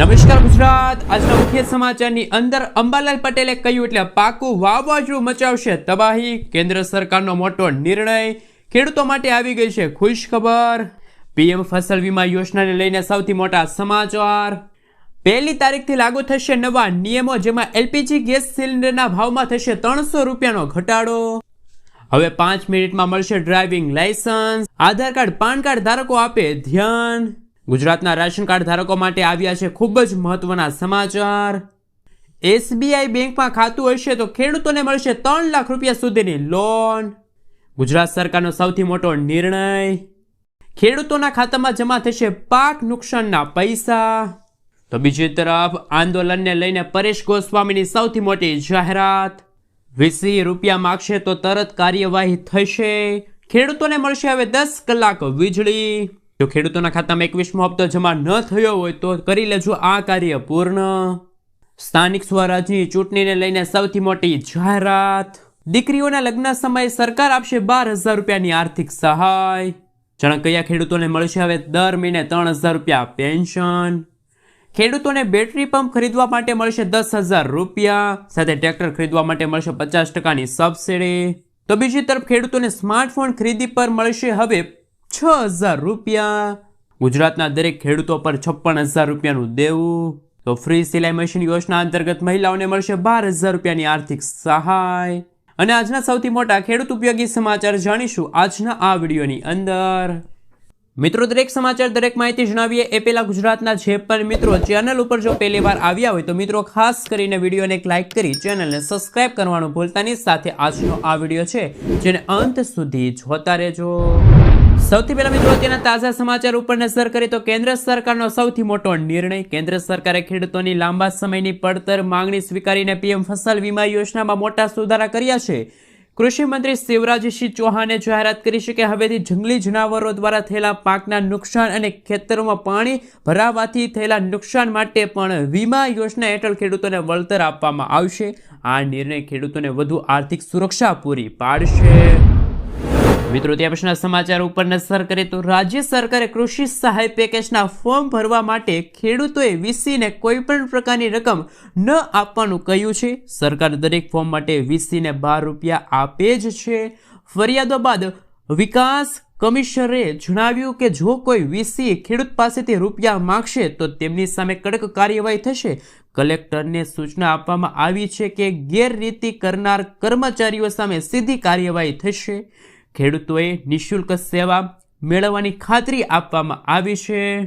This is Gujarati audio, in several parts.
નમસ્કાર ગુજરાત. આજના મુખ્ય સમાચારની અંદર અંબાલાલ પટેલે કહ્યું એટલે પાકું વાવાઝોડું મચાવશે તબાહી. કેન્દ્ર સરકારનો મોટો નિર્ણય ખેડૂતો માટે આવી ગઈ છે ખુશ ખબર પીએમ ફસલ વીમા યોજનાને લઈને સૌથી મોટા સમાચાર. પહેલી તારીખથી લાગુ થશે નવા નિયમો જેમાં એલપીજી ગેસ સિલિન્ડરના ભાવમાં થશે ત્રણસો રૂપિયાનો ઘટાડો. હવે પાંચ મિનિટમાં મળશે driving licence Aadhaar card, PAN card ધારકો આપે ધ્યાન. ગુજરાતના રાશન કાર્ડ ધારકો માટે આવ્યા છે ખૂબ જ મહત્વના સમાચાર. એસબીઆઈ બેંકમાં ખાતું હશે તો ખેડૂતોને મળશે ત્રણ લાખ રૂપિયા સુધીની લોન ગુજરાત સરકારનો સૌથી મોટો નિર્ણય. ખેડૂતોના ખાતામાં જમા થશે પાક નુકસાનના પૈસા. તો બીજી તરફ, આંદોલનને લઈને પરેશ ગોસ્વામીની સૌથી મોટી જાહેરાત. વીસી રૂપિયા માગશે તો તરત કાર્યવાહી થશે. ખેડૂતોને મળશે હવે દસ કલાક વીજળી. જો ખેડૂતોના ખાતામાં એકવીસમો હપ્તો જમા ન થયો હોય તો કરી લેજો. આ કાર્ય પૂર્ણ. સ્થાનિક સ્વરાજની ચૂંટણીને લઈને સૌથી મોટી જાહેરાત. દીકરીઓના લગ્ન સમયે સરકાર આપશે બાર હજાર રૂપિયાની આર્થિક સહાય. જાણે કયા ખેડૂતોને મળશે હવે દર મહિને ત્રણ હજાર રૂપિયા પેન્શન. ખેડૂતોને બેટરી પંપ ખરીદવા માટે મળશે દસ હજાર રૂપિયા. સાથે ટ્રેક્ટર ખરીદવા માટે મળશે પચાસ ટકાની સબસિડી. તો બીજી તરફ ખેડૂતોને સ્માર્ટફોન ખરીદી પર મળશે હવે છ હજાર રૂપિયા. ગુજરાતના દરેક ખેડૂતો પર છપ્પન હજાર રૂપિયાનું દેવું. તો ફ્રી સિલાઈ મશીન યોજના અંતર્ગત મહિલાઓને મળશે બાર હજાર રૂપિયાની આર્થિક સહાય. અને આજના સૌથી મોટા ખેડૂત ઉપયોગી સમાચાર જાણીશું આજના આ વિડીયોની અંદર. મિત્રો, દરેક સમાચાર, દરેક માહિતી જણાવીએ એ પહેલાં ગુજરાતના જે પણ મિત્રો ચેનલ ઉપર જો પહેલી વાર આવ્યા હોય તો મિત્રો, ખાસ કરીને વિડીયોને એક લાઇક કરી ચેનલને સબસ્ક્રાઇબ કરવાનું ભૂલતાની સાથે આજનો આ વીડિયો છે, જેને અંત સુધી જોતા રહેજો. સૌથી પહેલા મિત્રો અત્યારના તાજા સમાચાર ઉપર નજર કરીએ તો કેન્દ્ર સરકારનો સૌથી મોટો નિર્ણય, કેન્દ્ર સરકારે ખેડૂતોની લાંબા સમયની પડતર માંગણી સ્વીકારીને પીએમ ફસલ વીમા યોજનામાં મોટા સુધારા કર્યા છે. કૃષિ મંત્રી શિવરાજસિંહ ચૌહાણે જાહેરાત કરી છે કે હવેથી જંગલી જનાવરો દ્વારા થયેલા પાકના નુકસાન અને ખેતરોમાં પાણી ભરાવાથી થયેલા નુકસાન માટે પણ વીમા યોજના હેઠળ ખેડૂતોને વળતર આપવામાં આવશે. આ નિર્ણય ખેડૂતોને વધુ આર્થિક સુરક્ષા પૂરી પાડશે. મિત્રો, ત્યાં પછીના સમાચાર ઉપર નજર કરીએ તો રાજ્ય સરકારે કૃષિ સહાય પેકેજના ફોર્મ ભરવા માટે ખેડૂતોએ વીસીને કોઈ પણ પ્રકારની રકમ ન આપવાનું કહ્યું છે. સરકાર દરેક ફોર્મ માટે વીસીને બાર રૂપિયા આપે જ છે. ફરિયાદો બાદ વિકાસ કમિશનરે જણાવ્યું કે જો કોઈ વીસી ખેડૂત પાસેથી રૂપિયા માગશે તો તેમની સામે કડક કાર્યવાહી થશે. કલેક્ટરને સૂચના આપવામાં આવી છે કે ગેરરીતિ કરનાર કર્મચારીઓ સામે સીધી કાર્યવાહી થશે. ખેડૂતોએ નિઃશુલ્ક સેવા મેળવવાની ખાતરી આપવામાં આવી છે.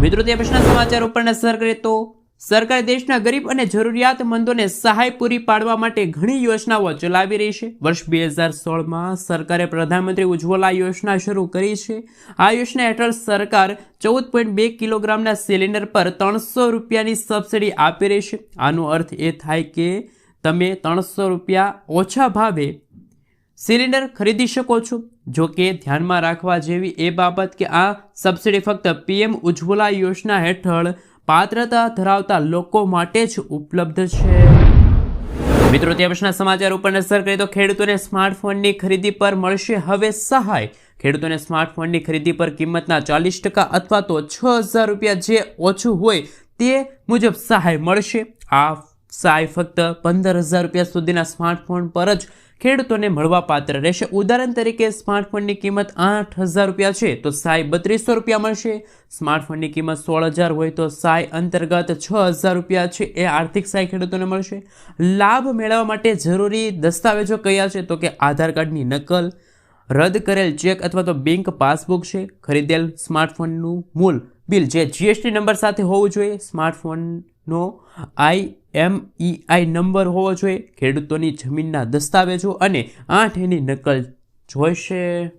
મિત્રો, તે પ્રશ્ન સમાચાર ઉપર નજર કરીએ તો સરકાર દેશના ગરીબ અને જરૂરિયાતમંદોને સહાય પૂરી પાડવા માટે ઘણી યોજનાઓ ચલાવી રહી છે. વર્ષ બે હજાર સોળમાં સરકારે પ્રધાનમંત્રી ઉજ્જવલા યોજના શરૂ કરી છે. આ યોજના હેઠળ સરકાર ચૌદ પોઈન્ટ બે કિલોગ્રામના સિલિન્ડર પર ત્રણસો રૂપિયાની સબસિડી આપી રહી છે. આનો અર્થ એ થાય કે તમે ત્રણસો રૂપિયા ઓછા ભાવે સિલિન્ડર ખરીદી શકો છો? જો કે ધ્યાનમાં રાખવા જેવી એ બાબત કે આ સબસિડી ફક્ત પીએમ ઉજ્જવલા યોજના હેઠળ પાત્રતા ધરાવતા લોકો માટે જ ઉપલબ્ધ છે. મિત્રો ત્યાં પછીના સમાચાર ઉપર નજર કરીએ તો ખેડૂતોને સ્માર્ટફોનની ખરીદી પર મળશે હવે સહાય. ખેડૂતોને સ્માર્ટફોનની ખરીદી પર કિંમતના ચાલીસ ટકા અથવા તો છ હજાર રૂપિયા જે ઓછું હોય તે મુજબ સહાય મળશે. આ સહાય ફક્ત પંદર હજાર રૂપિયા સુધીના સ્માર્ટફોન પર જ ખેડૂતોને મળવા પાત્ર રહેશે. ઉદાહરણ તરીકે સ્માર્ટફોનની કિંમત આઠ હજાર રૂપિયા છે, તો સહાય બત્રીસો રૂપિયા મળશે. સ્માર્ટફોનની કિંમત સોળ હજાર હોય તો સહાય અંતર્ગત છ હજાર રૂપિયા છે, એ આર્થિક સહાય ખેડૂતોને મળશે. લાભ મેળવવા માટે જરૂરી દસ્તાવેજો કયા છે? તો કે આધાર કાર્ડની નકલ, રદ કરેલ ચેક અથવા તો બેંક પાસબુક છે. ખરીદેલ સ્માર્ટફોનનું મૂળ બિલ જે જીએસટી નંબર સાથે હોવું જોઈએ. સ્માર્ટફોનનો આઈ એમઈઆઈ નંબર હોવો જોઈએ. ખેડૂતોની જમીનના દસ્તાવેજો અને આઠ એની નકલ જોઈશે.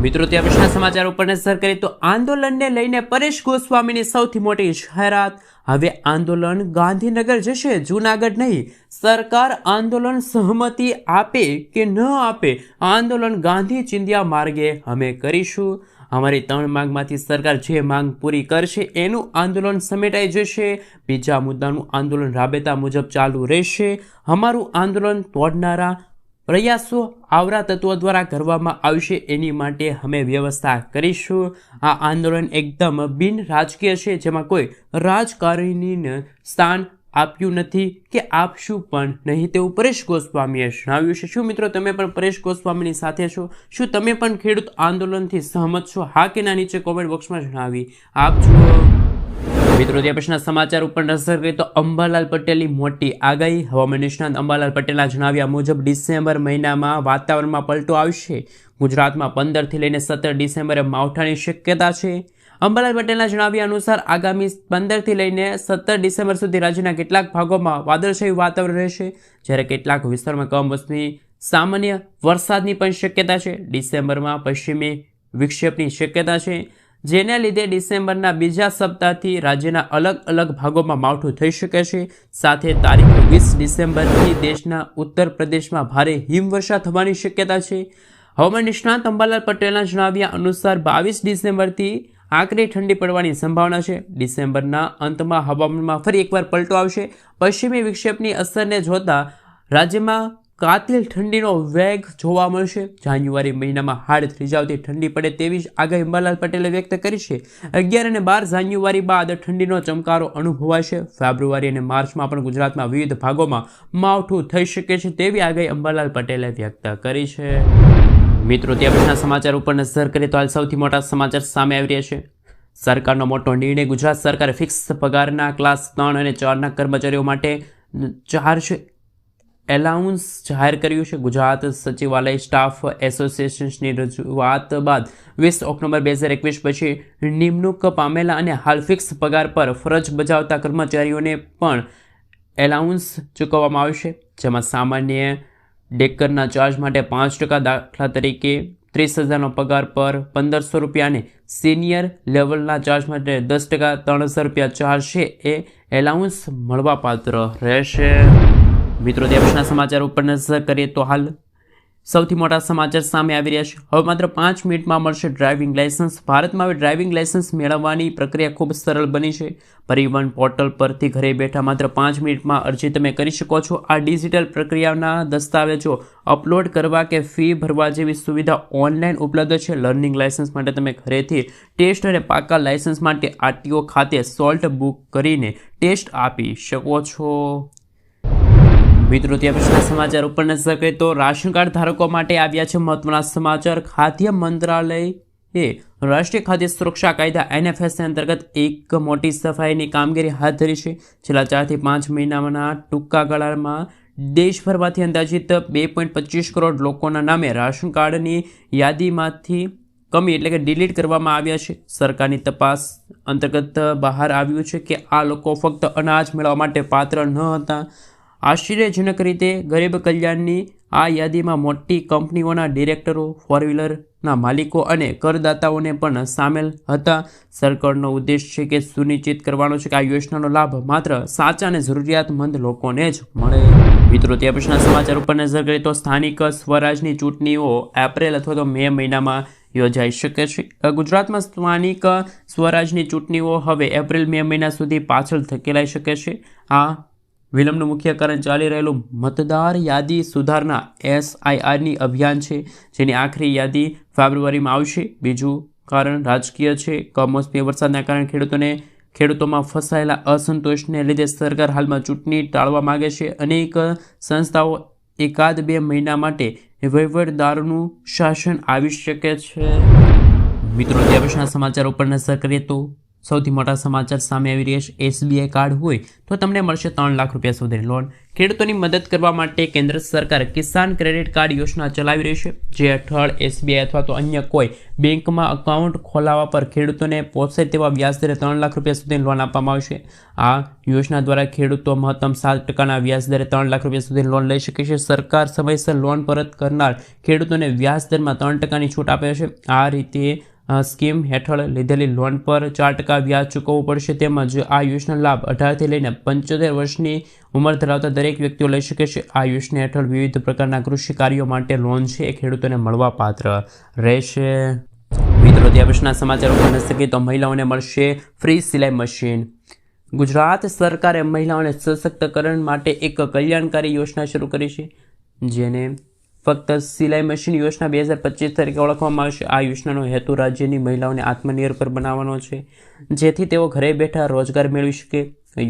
મિત્રો, ત્યાં પ્રશ્ન સમાચાર ઉપર નજર કરીએ તો આંદોલનને લઈને પરેશ ગોસ્વામીની સૌથી મોટી જાહેરાત. હવે આંદોલન ગાંધીનગર જશે, જૂનાગઢ નહીં. સરકાર આંદોલન સહમતિ આપે કે ન આપે, આંદોલન ગાંધી ચિંધ્યા માર્ગે અમે કરીશું. અમારી ત્રણ માંગમાંથી સરકાર જે માંગ પૂરી કરશે, એનું આંદોલન સમેટાઈ જશે. બીજા મુદ્દાનું આંદોલન રાબેતા મુજબ ચાલુ રહેશે. અમારું આંદોલન તોડનારા પ્રયાસો આવરા તત્વો દ્વારા કરવામાં આવશે, એની માટે અમે વ્યવસ્થા કરીશું. આ આંદોલન એકદમ બિન રાજકીય છે, જેમાં કોઈ રાજકારણીને સ્થાન આપ્યું નથી કે આપશું પણ નહીં. તેવું પરેશ ગોસ્વામીએ જણાવ્યું છે. શું મિત્રો તમે પણ પરેશ ગોસ્વામીની સાથે છો? શું તમે પણ ખેડૂત આંદોલનથી સહમત છો? હા કે ના નીચે કોમેન્ટ બોક્સમાં જણાવી આપજો. મિત્રો ત્યાં પછીના સમાચાર ઉપર નજર કરીએ તો અંબાલાલ પટેલની મોટી આગાહી. હવામાન નિષ્ણાંત અંબાલાલ પટેલના જણાવ્યા મુજબ ડિસેમ્બર મહિનામાં વાતાવરણમાં પલટો આવશે. ગુજરાતમાં પંદરથી લઈને સત્તર ડિસેમ્બરે માવઠાની શક્યતા છે. અંબાલાલ પટેલના જણાવ્યા અનુસાર આગામી પંદરથી લઈને સત્તર ડિસેમ્બર સુધી રાજ્યના કેટલાક ભાગોમાં વાદળછાયું વાતાવરણ રહેશે, જ્યારે કેટલાક વિસ્તારમાં કમોસમી, સામાન્ય વરસાદની પણ શક્યતા છે. ડિસેમ્બરમાં પશ્ચિમી વિક્ષેપની શક્યતા છે, જેને લીધે ડિસેમ્બરના બીજા સપ્તાહથી રાજ્યના અલગ અલગ ભાગોમાં માવઠું થઈ શકે છે. સાથે તારીખ વીસ ડિસેમ્બરથી દેશના ઉત્તર પ્રદેશમાં ભારે હિમવર્ષા થવાની શક્યતા છે. હવામાન નિષ્ણાંત અંબાલાલ પટેલના જણાવ્યા અનુસાર બાવીસ ડિસેમ્બરથી આકરી ઠંડી પડવાની સંભાવના છે. ડિસેમ્બરના અંતમાં હવામાનમાં ફરી એકવાર પલટો આવશે. પશ્ચિમી વિક્ષેપની અસરને જોતા રાજ્યમાં કાતિલ ઠંડીનો વેગ જોવા મળશે. જાન્યુઆરી મહિનામાં હાડ થ્રીજાવતી ઠંડી પડે તેવી જ આગાહી અંબાલાલ પટેલે વ્યક્ત કરી છે. અગિયાર અને બાર જાન્યુઆરી બાદ ઠંડીનો ચમકારો અનુભવાશે. ફેબ્રુઆરી અને માર્ચમાં પણ ગુજરાતમાં વિવિધ ભાગોમાં માવઠું થઈ શકે છે તેવી આગાહી અંબાલાલ પટેલે વ્યક્ત કરી છે. મિત્રો, તે પછીના સમાચાર ઉપર નજર કરીએ તો હાલ સૌથી મોટા સમાચાર સામે આવી રહ્યા છે. સરકારનો મોટો નિર્ણય, ગુજરાત સરકારે ફિક્સ પગારના ક્લાસ ત્રણ અને ચારના કર્મચારીઓ માટે ચાર્જ એલાઉન્સ જાહેર કર્યું છે. ગુજરાત સચિવાલય સ્ટાફ એસોસિએશન્સની રજૂઆત બાદ વીસ ઓક્ટોબર બે હજાર એકવીસ પછી નિમણૂક પામેલા અને હાલ ફિક્સ પગાર પર ફરજ બજાવતા કર્મચારીઓને પણ એલાઉન્સ ચૂકવવામાં આવશે, જેમાં સામાન્ય ડેકરના ચાર્જ માટે પાંચ ટકા દાખલા તરીકે ત્રીસ હજારનો પગાર પર પંદરસો રૂપિયા અને સિનિયર લેવલના ચાર્જ માટે દસ ટકા ત્રણ હજાર રૂપિયા ચાર્જ છે. એ એલાઉન્સ મળવાપાત્ર રહેશે. મિત્રો ત્યાં સમાચાર ઉપર નજર કરીએ તો હાલ સૌથી મોટા સમાચાર સામે આવી રહ્યા છે. હવે માત્ર પાંચ મિનિટમાં મળશે ડ્રાઇવિંગ લાઇસન્સ. ભારતમાં હવે ડ્રાઇવિંગ લાઇસન્સ મેળવવાની પ્રક્રિયા ખૂબ સરળ બની છે. પરિવહન પોર્ટલ પરથી ઘરે બેઠા માત્ર પાંચ મિનિટમાં અરજી તમે કરી શકો છો. આ ડિજિટલ પ્રક્રિયાના દસ્તાવેજો અપલોડ કરવા કે ફી ભરવા જેવી સુવિધા ઓનલાઈન ઉપલબ્ધ છે. લર્નિંગ લાયસન્સ માટે તમે ઘરેથી ટેસ્ટ અને પાકા લાઇસન્સ માટે આરટીઓ ખાતે સોલ્ટ બુક કરીને ટેસ્ટ આપી શકો છો. મિત્રો, ત્યાં પછીના સમાચાર ઉપર નજર કરીએ તો રાશન કાર્ડ ધારકો માટે આવ્યા છે મહત્વના સમાચાર. ખાદ્ય મંત્રાલય એ રાષ્ટ્રીય ખાદ્ય સુરક્ષા કાયદા એનએફએસ અંતર્ગત એક મોટી સફાઈની કામગીરી હાથ ધરી છે. છેલ્લા ચારથી પાંચ મહિનાના ટૂંકા ગાળામાં દેશભરમાંથી અંદાજિત બે પોઈન્ટ પચીસ કરોડ લોકોના નામે રાશન કાર્ડની યાદીમાંથી કમી એટલે કે ડિલીટ કરવામાં આવ્યા છે. સરકારની તપાસ અંતર્ગત બહાર આવ્યું છે કે આ લોકો ફક્ત અનાજ મેળવવા માટે પાત્ર ન હતા. આશ્ચર્યજનક રીતે ગરીબ કલ્યાણની આ યાદીમાં મોટી કંપનીઓના ડિરેક્ટરો ફોર વ્હીલરના માલિકો અને કરદાતાઓને પણ સામેલ હતા. સરકારનો ઉદ્દેશ છે કે સુનિશ્ચિત કરવાનો છે કે આ યોજનાનો લાભ માત્ર સાચા અને જરૂરિયાતમંદ લોકોને જ મળે. મિત્રો, તે પછીના સમાચાર ઉપર નજર કરીએ તો સ્થાનિક સ્વરાજની ચૂંટણીઓ એપ્રિલ અથવા તો મે મહિનામાં યોજાઈ શકે છે. ગુજરાતમાં સ્થાનિક સ્વરાજની ચૂંટણીઓ હવે એપ્રિલ, મે મહિના સુધી પાછળ ધકેલાઈ શકે છે. આ વિલંબનું મુખ્ય કારણ ચાલી રહેલું મતદાર યાદી સુધારના એસઆઈઆરની અભિયાન છે, જેની આખરી યાદી ફેબ્રુઆરીમાં આવશે. બીજું કારણ રાજકીય છે, કમોસમી વરસાદના કારણે ખેડૂતોને ખેડૂતોમાં ફસાયેલા અસંતોષને લીધે સરકાર હાલમાં ચૂંટણી ટાળવા માગે છે. અનેક સંસ્થાઓ એકાદ બે મહિના માટે વહીવટદારનું શાસન આવી શકે છે. મિત્રો ત્યાં પછીના સમાચાર ઉપર નજર કરીએ તો સૌથી મોટા સમાચાર સામે આવી રહ્યા છે. એસબીઆઈ કાર્ડ હોય તો તમને મળશે ત્રણ લાખ રૂપિયા સુધીની લોન ખેડૂતોની મદદ કરવા માટે કેન્દ્ર સરકાર કિસાન ક્રેડિટ કાર્ડ યોજના ચલાવી રહી છે. જે હેઠળ એસબીઆઈ અથવા તો અન્ય કોઈ બેંકમાં અકાઉન્ટ ખોલાવવા પર ખેડૂતોને પોસાય તેવા વ્યાજદરે ત્રણ લાખ રૂપિયા સુધીની લોન આપવામાં આવશે. આ યોજના દ્વારા ખેડૂતો મહત્તમ સાત ટકાના વ્યાજદરે ત્રણ લાખ રૂપિયા સુધીની લોન લઈ શકે છે. સરકાર સમયસર લોન પરત કરનાર ખેડૂતોને વ્યાજદરમાં ત્રણ ટકાની છૂટ આપે છે. આ રીતે સ્કીમ હેઠળ લીધેલી લોન પર ચાર ટકા વ્યાજ ચૂકવવું પડશે તેમજ આ યોજના લાભ અઢારથી લઈને પંચોતેર વર્ષની ઉંમર ધરાવતા દરેક વ્યક્તિઓ લઈ શકે છે. આ યોજના હેઠળ વિવિધ પ્રકારના કૃષિ કાર્યો માટે લોન છે. એ ખેડૂતોને મળવા પાત્ર રહેશે. મિત્રો પછીના સમાચારો પર શકે તો મહિલાઓને મળશે ફ્રી સિલાઈ મશીન. ગુજરાત સરકારે મહિલાઓને સશક્તિકરણ માટે એક કલ્યાણકારી યોજના શરૂ કરી છે, જેને ફક્ત સિલાઈ મશીન યોજના બે હજાર પચીસ તરીકે ઓળખવામાં આવશે આ યોજનાનો હેતુ રાજ્યની મહિલાઓને આત્મનિર્ભર બનાવવાનો છે. જેથી તેઓ ઘરે બેઠા રોજગાર મેળવી શકે.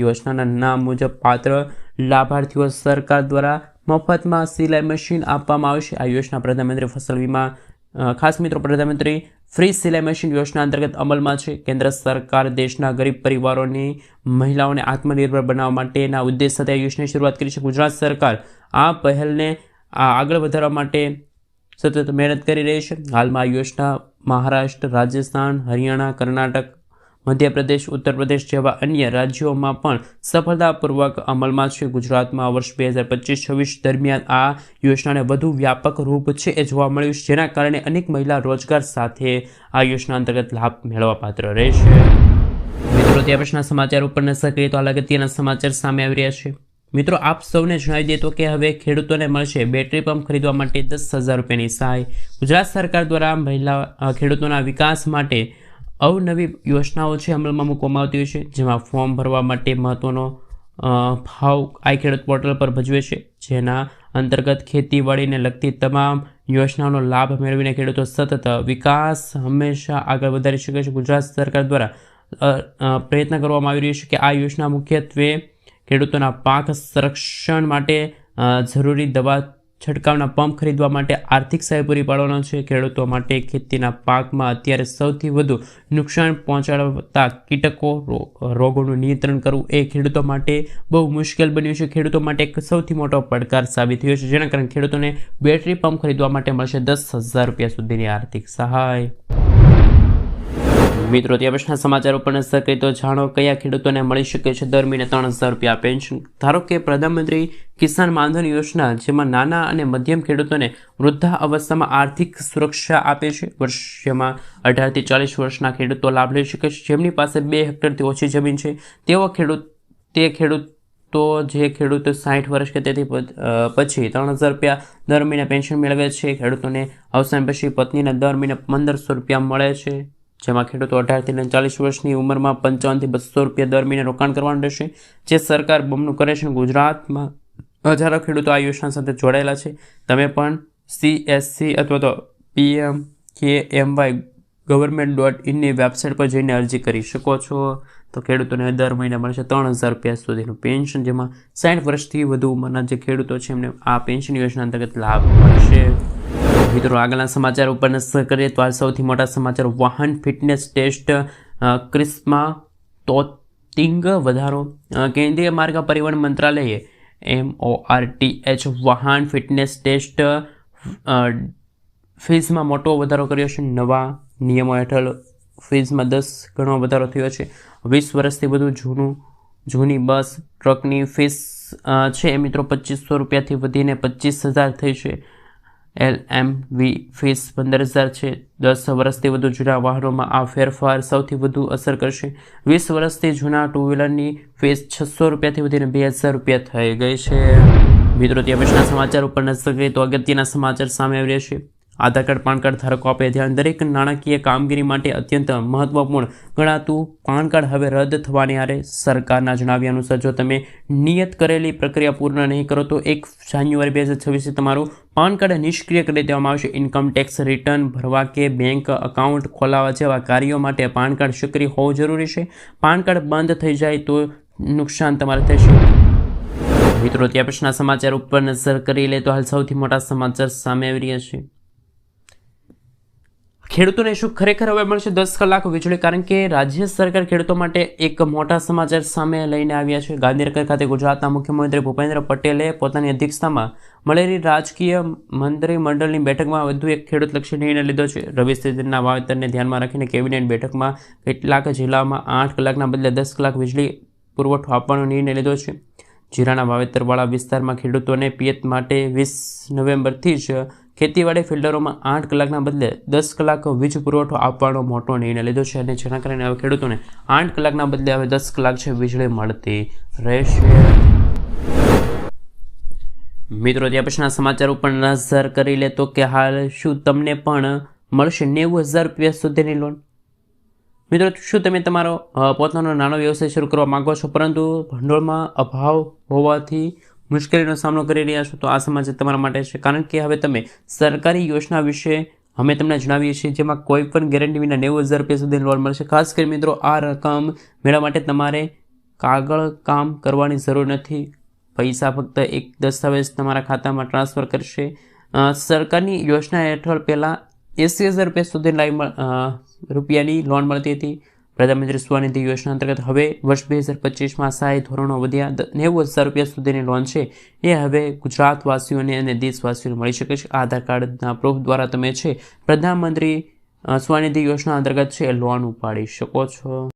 યોજનાના નામ મુજબ પાત્ર લાભાર્થીઓ સરકાર દ્વારા મફતમાં સિલાઈ મશીન આપવામાં આવશે આ યોજના પ્રધાનમંત્રી ફસલ વીમા ખાસ મિત્રો, પ્રધાનમંત્રી ફ્રી સિલાઈ મશીન યોજના અંતર્ગત અમલમાં છે. કેન્દ્ર સરકાર દેશના ગરીબ પરિવારોની મહિલાઓને આત્મનિર્ભર બનાવવા માટેના ઉદ્દેશ સાથે આ યોજનાની શરૂઆત કરી છે. ગુજરાત સરકાર આ પહેલને આ આગળ વધારવા માટે સતત મહેનત કરી રહી છે. હાલમાં આ યોજના મહારાષ્ટ્ર, રાજસ્થાન, હરિયાણા, કર્ણાટક, મધ્યપ્રદેશ ઉત્તર પ્રદેશ જેવા અન્ય રાજ્યોમાં પણ સફળતાપૂર્વક અમલમાં છે. ગુજરાતમાં વર્ષ બે હજાર પચીસ છવ્વીસ દરમિયાન આ યોજનાને વધુ વ્યાપક રૂપ છે એ જોવા મળ્યું છે. જેના કારણે અનેક મહિલા રોજગાર સાથે આ યોજના અંતર્ગત લાભ મેળવવા પાત્ર રહેશે. મિત્રો ત્યાં પ્રશ્ન સમાચાર ઉપર નસર કરીએ તો આ અગત્યના સમાચાર સામે આવી રહ્યા છે. મિત્રો, આપ સૌને જણાવી દઈએ તો કે હવે ખેડૂતોને મળશે બેટરી પંપ ખરીદવા માટે દસ હજાર રૂપિયાની સહાય. ગુજરાત સરકાર દ્વારા મહિલા ખેડૂતોના વિકાસ માટે અવનવી યોજનાઓ છે અમલમાં મૂકવામાં આવતી હોય છે, જેમાં ફોર્મ ભરવા માટે મહત્ત્વનો ભાવ આઈ ખેડૂત પોર્ટલ પર ભજવે છે. જેના અંતર્ગત ખેતીવાડીને લગતી તમામ યોજનાઓનો લાભ મેળવીને ખેડૂતો સતત વિકાસ હંમેશા આગળ વધારી શકે છે. ગુજરાત સરકાર દ્વારા પ્રયત્ન કરવામાં આવી રહ્યો છે કે આ યોજના મુખ્યત્વે ખેડૂતોના પાક સંરક્ષણ માટે જરૂરી દવા છંટકાવના પંપ ખરીદવા માટે આર્થિક સહાય પૂરી પાડવાનો છે. ખેડૂતો માટે ખેતીના પાકમાં અત્યારે સૌથી વધુ નુકસાન પહોંચાડતા કીટકો રોગોનું નિયંત્રણ કરવું એ ખેડૂતો માટે બહુ મુશ્કેલ બન્યું છે. ખેડૂતો માટે એક સૌથી મોટો પડકાર સાબિત થયો છે, જેના કારણે ખેડૂતોને બેટરી પંપ ખરીદવા માટે મળશે દસ હજાર રૂપિયા સુધીની આર્થિક સહાય. મિત્રો ત્યાં પ્રશ્ન સમાચાર ઉપર નજર કરી તો જાણો કયા ખેડૂતોને મળી શકે છે દર મહિને ત્રણ હજાર રૂપિયા પેન્શન ધારો કે પ્રધાનમંત્રી કિસાન માનધન યોજના, જેમાં નાના અને મધ્યમ ખેડૂતોને વૃદ્ધા અવસ્થામાં આર્થિક સુરક્ષા આપે છે. વર્ષમાં અઢારથી ચાલીસ વર્ષના ખેડૂતો લાભ લઈ શકે છે. જેમની પાસે બે હેક્ટરથી ઓછી જમીન છે, તેઓ ખેડૂત, તે ખેડૂત તો જે ખેડૂત સાઠ વર્ષ કે તેથી પછી ત્રણ હજાર રૂપિયા દર મહિને પેન્શન મેળવે છે. ખેડૂતોને અવસાન પછી પત્નીને દર મહિને પંદરસો રૂપિયા મળે છે. જેમાં ખેડૂતો અઢારથી ને ચાલીસ વર્ષની ઉંમરમાં પંચાવનથી બસો રૂપિયા દર મહિને રોકાણ કરવાનું રહેશે, જે સરકાર બમનું કરે છે ગુજરાતમાં હજારો ખેડૂતો આ યોજના સાથે જોડાયેલા છે. તમે પણ સીએસસી અથવા તો PM K M Y government dot ઇનની website પર જઈને અરજી કરી શકો છો. તો ખેડૂતોને દર મહિને મળશે ત્રણ હજાર રૂપિયા સુધીનું પેન્શન જેમાં સાઠ વર્ષથી વધુ ઉંમરના જે ખેડૂતો છે એમને આ પેન્શન યોજના અંતર્ગત લાભ મળશે. મિત્રો, આગળના સમાચાર ઉપર નજર કરીએ તો હાલ સૌથી મોટા સમાચાર. વાહન ફિટનેસ ટેસ્ટ ક્રિસ્મા તોતિંગ વધારો. કેન્દ્રીય માર્ગ પરિવહન મંત્રાલયે M O R T H વાહન ફિટનેસ ટેસ્ટ ફીઝમાં મોટો વધારો કર્યો છે. નવા નિયમો હેઠળ ફીઝમાં દસ ગણો વધારો થયો છે. વીસ વર્ષથી વધુ જૂનું, જૂની બસ, ટ્રકની ફીસ છે. મિત્રો, પચીસો રૂપિયાથી વધીને પચીસ હજાર થઈ છે. એલ એમ વી ફીસ પંદર હજાર છે. દસ વર્ષથી વધુ જૂના વાહનોમાં આ ફેરફાર સૌથી વધુ અસર કરશે. વીસ વર્ષથી જૂના ટુ વ્હીલરની ફીસ છસો રૂપિયાથી વધીને બે હજાર રૂપિયા થઈ ગઈ છે. મિત્રો, ત્યાં સમાચાર ઉપર નજર કરીએ તો અગત્યના સમાચાર સામે આવી રહ્યા છે. આધાર કાર્ડ, પાન કાર્ડ ધારકો આપે ધ્યાન. દરેક નાણાકીય કામગીરી માટે અત્યંત મહત્વપૂર્ણ. ગણાતું પાન કાર્ડ હવે રદ થવાની આરે સરકારના જણાવ્યા અનુસાર જો તમે નિયત કરેલી પ્રક્રિયા પૂર્ણ નહીં કરો તો એક જાન્યુઆરી બે હજાર છવ્વીસથી તમારું પાન કાર્ડ નિષ્ક્રિય કરી દેવામાં આવશે. ઇન્કમ ટેક્સ રિટર્ન ભરવા કે બેંક અકાઉન્ટ ખોલાવવા જેવા કાર્યો માટે પાન કાર્ડ સક્રિય હોવું જરૂરી છે. પાન કાર્ડ બંધ થઈ જાય તો નુકસાન તમારે થશે. મિત્રો ત્યાં પછીના સમાચાર ઉપર નજર કરી લે તો હાલ સૌથી મોટા સમાચાર સામે આવી રહ્યા છે. ખેડૂતોને શું ખરેખર હવે મળશે દસ કલાક વીજળી? કારણ કે રાજ્ય સરકાર ખેડૂતો માટે એક મોટા સમાચાર સામે લઈને આવ્યા છે. ગાંધીનગર ખાતે ગુજરાતના મુખ્યમંત્રી ભૂપેન્દ્ર પટેલે પોતાની અધ્યક્ષતામાં મળેલી રાજકીય મંત્રી મંડળની બેઠકમાં વધુ એક ખેડૂતલક્ષી નિર્ણય લીધો છે. રવિ સિઝનના વાવેતરને ધ્યાનમાં રાખીને કેબિનેટ બેઠકમાં કેટલાક જિલ્લામાં આઠ કલાકના બદલે દસ કલાક વીજળી પુરવઠો આપવાનો નિર્ણય લીધો છે. જીરાના વાવેતરવાળા વિસ્તારમાં ખેડૂતોને પિયત માટે વીસ નવેમ્બરથી જ ખેતીવાડી ફિલ્ડરોમાં આઠ કલાકના બદલે દસ કલાક વીજ પુરવઠો આપવાનો મોટો નિર્ણય લીધો છે અને જેના કારણે હવે ખેડૂતોને આઠ કલાકના બદલે હવે દસ કલાક છે વીજળી મળતી રહેશે. મિત્રો, ત્યાં પછીના સમાચાર ઉપર નજર કરી લે તો કે હાલ શું તમને પણ મળશે નેવું હજાર રૂપિયા સુધીની લોન મિત્રો, શું તમે તમારો પોતાનો નાનો વ્યવસાય શરૂ કરવા માંગો છો? પરંતુ ભંડોળમાં અભાવ હોવાથી મુશ્કેલીનો સામનો કરી રહ્યા છો તો આ સમાચાર તમારા માટે છે. કારણ કે હવે તમે સરકારી યોજના વિશે અમે તમને જણાવીએ છીએ, જેમાં કોઈ પણ ગેરંટી વિના નેવું હજાર રૂપિયા સુધી લોન મળશે. ખાસ કરી મિત્રો, આ રકમ મેળવવા માટે તમારે કાગળ કામ કરવાની જરૂર નથી. પૈસા ફક્ત એક દસ્તાવેજ તમારા ખાતામાં ટ્રાન્સફર કરશે. સરકારની યોજના હેઠળ પહેલાં એંસી હજાર રૂપિયા સુધી લાઈ રૂપિયાની લોન મળતી હતી. પ્રધાનમંત્રી સ્વનિધિ યોજના અંતર્ગત હવે વર્ષ બે હજાર પચીસમાં સહાય ધોરણો વધ્યા. નેવું હજાર રૂપિયા સુધીની લોન છે. એ હવે ગુજરાતવાસીઓને અને દેશવાસીઓને મળી શકે છે. આધાર કાર્ડના પ્રૂફ દ્વારા તમે છે. પ્રધાનમંત્રી સ્વનિધિ યોજના અંતર્ગત છે લોન ઉપાડી શકો છો.